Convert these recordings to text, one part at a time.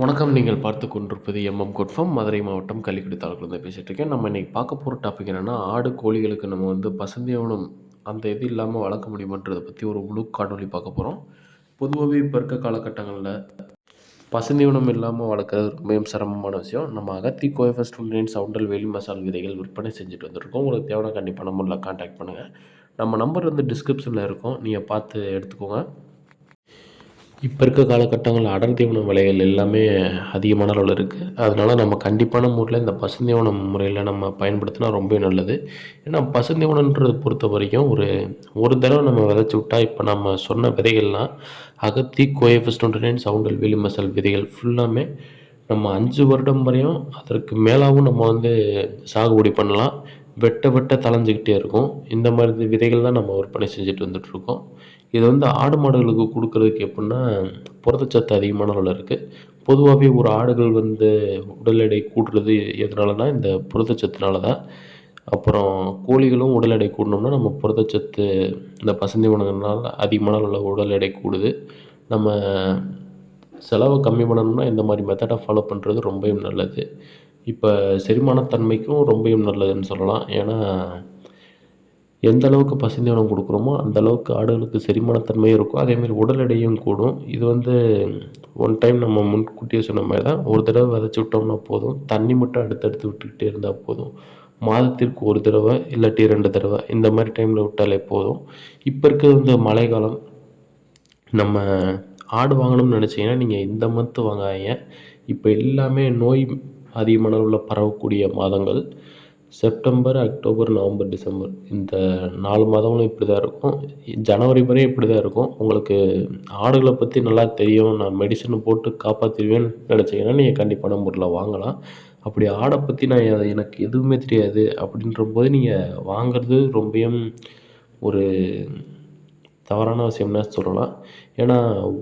வணக்கம். நீங்கள் பார்த்து கொண்டிருப்பது எம்எம் குட்ஃபம் மதுரை மாவட்டம் கள்ளிக்குடி தாலுக்கிலேருந்து பேசிகிட்டு இருக்கேன். நம்ம இன்றைக்கி பார்க்க போகிற டாபிக் என்னென்னா ஆடு கோழிகளுக்கு நம்ம வந்து பசந்தியவனம் அந்த இது இல்லாமல் வளர்க்க முடியுமன்றதை பற்றி ஒரு முழு காணொலி பார்க்க போகிறோம் பொதுவாகவே இப்போ இருக்க காலகட்டங்களில் பசுந்தீவனம் இல்லாமல் வளர்க்குறது ரொம்பவும் சிரமமான விஷயம். நம்ம அகத்தி கோயஃபஸ் உண்டியன் சவுண்டல் வேலி மசால் விதைகள் விற்பனை செஞ்சுட்டு வந்துருக்கோம். உங்களுக்கு தேவையான கண்டிப்பாக நம்மளில் கான்டாக்ட் பண்ணுங்கள் நம்ம நம்பர் வந்து டிஸ்கிரிப்ஷனில் இருக்கும். நீங்கள் பார்த்து எடுத்துக்கோங்க. இப்போ இருக்க காலகட்டங்களில் அடர் தீவன விலைகள் எல்லாமே அதிகமான அளவில் இருக்குது அதனால் நம்ம கண்டிப்பான முறையில் இந்த பசுந்தீவன முறையில் நம்ம பயன்படுத்தினா ரொம்பவே நல்லது. ஏன்னா பசுந்தீவனன்றது பொறுத்த வரைக்கும் ஒரு ஒரு தடவை நம்ம விதைச்சி விட்டால் இப்போ நம்ம சொன்ன விதைகள்லாம் அகத்தி கோயஃபஸ் டுவெண்ட்டி நைன் சவுண்டல் வெளி மசால் விதைகள் ஃபுல்லாமே நம்ம அஞ்சு வருடம் வரையும் அதற்கு மேலாகவும் நம்ம வந்து சாகுபடி பண்ணலாம். வெட்ட வெட்ட தளைஞ்சிக்கிட்டே இருக்கும். இந்த மாதிரி விதைகள் தான் நம்ம விற்பனை செஞ்சுட்டு வந்துட்டுருக்கோம். இது வந்து ஆடு மாடுகளுக்கு கொடுக்குறதுக்கு எப்படின்னா புரதச்சத்து அதிகமான அளவில் இருக்குது பொதுவாகவே ஒரு ஆடுகள் வந்து உடல் எடை கூடுறது எதனாலனா இந்த புரதச்சத்துனால தான் அப்புறம் கோழிகளும் உடல் எடை கூடணும்னா நம்ம புரதச்சத்து இந்த பசந்தி உணவுனால அதிகமான அளவில் உடல் எடை கூடுது. நம்ம செலவை கம்மி பண்ணணும்னா இந்த மாதிரி மெத்தடை ஃபாலோ பண்ணுறது ரொம்பவும் நல்லது. இப்போ செரிமானத்தன்மைக்கும் ரொம்பவும் நல்லதுன்னு சொல்லலாம். ஏன்னா எந்த அளவுக்கு பசுந்தீவனம் கொடுக்குறோமோ அந்த அளவுக்கு ஆடுகளுக்கு செரிமானத்தன்மையும் இருக்கும். அதேமாரி உடல் எடையும் கூடும். இது வந்து ஒன் டைம் நம்ம முன்கூட்டியே சொன்ன மாதிரி தான் ஒரு தடவை விதைச்சி விட்டோம்னா போதும். தண்ணி மட்டும் அடுத்தடுத்து விட்டுக்கிட்டே இருந்தால் போதும். மாதத்திற்கு ஒரு தடவை இல்லாட்டி ரெண்டு தடவை இந்த மாதிரி டைமில் விட்டாலே போதும். இப்போ இருக்கிறது வந்து மழை காலம் நம்ம ஆடு வாங்கணும்னு நினச்சிங்கன்னா நீங்கள் இந்த மந்த்து வாங்காதீங்க. இப்போ எல்லாமே நோய் அதிகமான அளவில் பரவக்கூடிய மாதங்கள் செப்டம்பர் அக்டோபர் நவம்பர் டிசம்பர். இந்த நாலு மாதங்களும் இப்படி தான் இருக்கும். ஜனவரி வரையும் இப்படி தான் இருக்கும். உங்களுக்கு ஆடுகளை பற்றி நல்லா தெரியும். நான் மெடிசன் போட்டு காப்பாற்றிடுவேன்னு நினச்சிங்கன்னா நீங்கள் கண்டிப்பான முறையில் வாங்கலாம். அப்படி ஆடை பற்றி நான் எனக்கு எதுவுமே தெரியாது. அப்படின்ற போது நீங்கள் வாங்குறது ரொம்பவும் ஒரு தவறான விஷயம்னே சொல்லலாம். ஏன்னா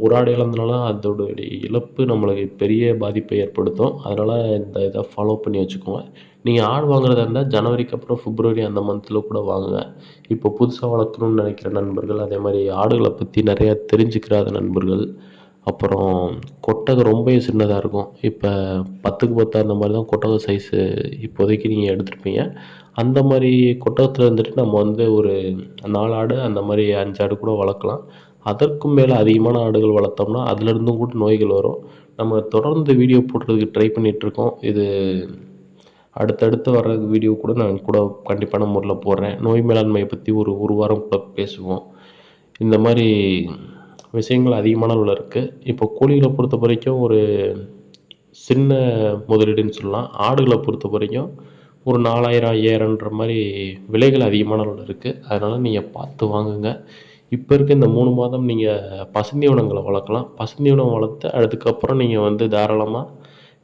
ஒரு ஆடு இழந்தனால அதோடைய இழப்பு நம்மளுக்கு பெரிய பாதிப்பை ஏற்படுத்தும். அதனால் இந்த இதை ஃபாலோ பண்ணி வச்சுக்கோங்க. நீங்கள் ஆடு வாங்குறதா இருந்தால் ஜனவரிக்கு அப்புறம் ஃபிப்ரவரி அந்த மந்தில் கூட வாங்குங்க. இப்போ புதுசாக வளர்க்கணும்னு நினைக்கிற நண்பர்கள் அதே மாதிரி ஆடுகளை பற்றி நிறையா தெரிஞ்சுக்கிறாத நண்பர்கள் அப்புறம் கொட்டகை ரொம்ப சின்னதாக இருக்கும். இப்போ பத்துக்கு பத்து அந்த மாதிரி தான் கொட்டகை சைஸு இப்போதைக்கு நீங்கள் எடுத்துருப்பீங்க. அந்த மாதிரி கொட்டகத்தில் இருந்துட்டு நம்ம வந்து ஒரு நாலு ஆடு அந்த மாதிரி அஞ்சு ஆடு கூட வளர்க்கலாம். அதற்கும் மேலே அதிகமான ஆடுகள் வளர்த்தோம்னா அதுலேருந்தும் கூட நோய்கள் வரும். நம்ம தொடர்ந்து வீடியோ போடுறதுக்கு ட்ரை பண்ணிகிட்ருக்கோம் இது அடுத்தடுத்து வர்ற வீடியோ கூட நான் கூட கண்டிப்பான முறையில் போடுறேன். நோய் மேலாண்மையை பற்றி ஒரு ஒரு வாரம் கூட பேசுவோம். இந்த மாதிரி விஷயங்கள் அதிகமான அளவில் இருக்குது இப்போ கோழிகளை பொறுத்த வரைக்கும் ஒரு சின்ன முதலீடுன்னு சொல்லலாம். ஆடுகளை பொறுத்த வரைக்கும் ஒரு நாலாயிரம் ஐயாயிரன்ற மாதிரி விலைகள் அதிகமான அளவில் இருக்குது அதனால் நீங்கள் பார்த்து வாங்குங்க. இப்போ இருக்க இந்த மூணு மாதம் நீங்கள் பசுந்தீவனங்களை வளர்க்கலாம். பசுந்தீவனம் வளர்த்து அதுக்கப்புறம் நீங்கள் வந்து தாராளமாக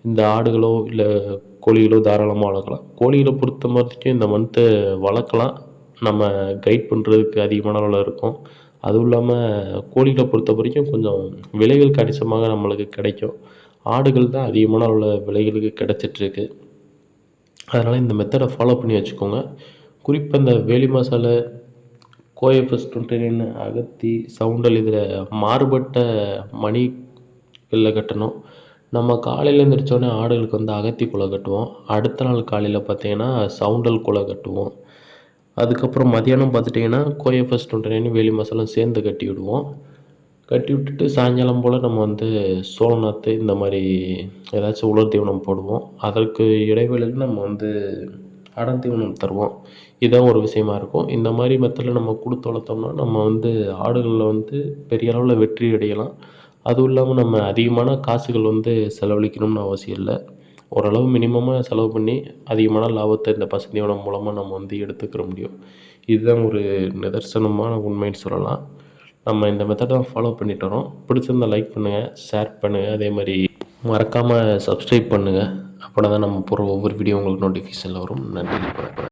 இந்த ஆடுகளோ இல்லை கோழிகளோ தாராளமாக வளர்க்கலாம். கோழிகளை பொறுத்த வரைக்கும் இந்த மந்த்து வளர்க்கலாம். நம்ம கைட் பண்ணுறதுக்கு அதிகமான அளவில் இருக்கும். அதுவும் இல்லாமல் கோழிகளை பொறுத்த வரைக்கும் கொஞ்சம் விலைகள் கணிசமாக நம்மளுக்கு கிடைக்கும். ஆடுகள் தான் அதிகமான அளவில் விலைகளுக்கு கிடச்சிட்ருக்கு அதனால் இந்த மெத்தடை ஃபாலோ பண்ணி வச்சுக்கோங்க. குறிப்பாக இந்த வேலி மசாலா கோஎஃப்எஸ் டுவெண்ட்டி நைன் அகத்தி சவுண்டல் இதில் மாறுபட்ட மணிகளில் கட்டணும். நம்ம காலையில் எழுந்திரிச்சோடனே ஆடுகளுக்கு வந்து அகத்தி குலை கட்டுவோம். அடுத்த நாள் காலையில் பார்த்தீங்கன்னா சவுண்டல் குலை கட்டுவோம். அதுக்கப்புறம் மதியானம் பார்த்துட்டிங்கன்னா கோயை ஃபஸ்ட் நைன் வேலி மசாலாம் சேர்ந்து கட்டி விடுவோம். கட்டி விட்டுட்டு சாயங்காலம் போல் நம்ம வந்து சோழநாத்து இந்த மாதிரி ஏதாச்சும் உலர் தீவனம் போடுவோம். அதற்கு இடைவேளையில் நம்ம வந்து அடம் தீவனம் தருவோம். இதுதான் ஒரு விஷயமா இருக்கும். இந்த மாதிரி மெத்தடில் நம்ம கொடுத்து வளர்த்தோம்னா நம்ம வந்து ஆடுகளில் வந்து பெரிய அளவில் வெற்றி அடையலாம். அதுவும் இல்லாமல் நம்ம அதிகமான காசுகள் வந்து செலவழிக்கணும்னு அவசியம் இல்லை. ஓரளவு மினிமமாக செலவு பண்ணி அதிகமான லாபத்தை இந்த பசுந்தீவனம் மூலமாக நம்ம வந்து எடுத்துக்கிற முடியும். இதுதான் ஒரு நிதர்சனமான உண்மைன்னு சொல்லலாம். நம்ம இந்த மெத்தடை ஃபாலோ பண்ணிட்டு வரோம். பிடிச்சிருந்தால் லைக் பண்ணுங்கள் ஷேர் பண்ணுங்கள் அதே மாதிரி மறக்காமல் சப்ஸ்கிரைப் பண்ணுங்கள் அப்படின்னா தான் நம்ம போகிற ஒவ்வொரு வீடியோ உங்களுக்கு நோட்டிஃபிகேஷனில் வரும். நன்றி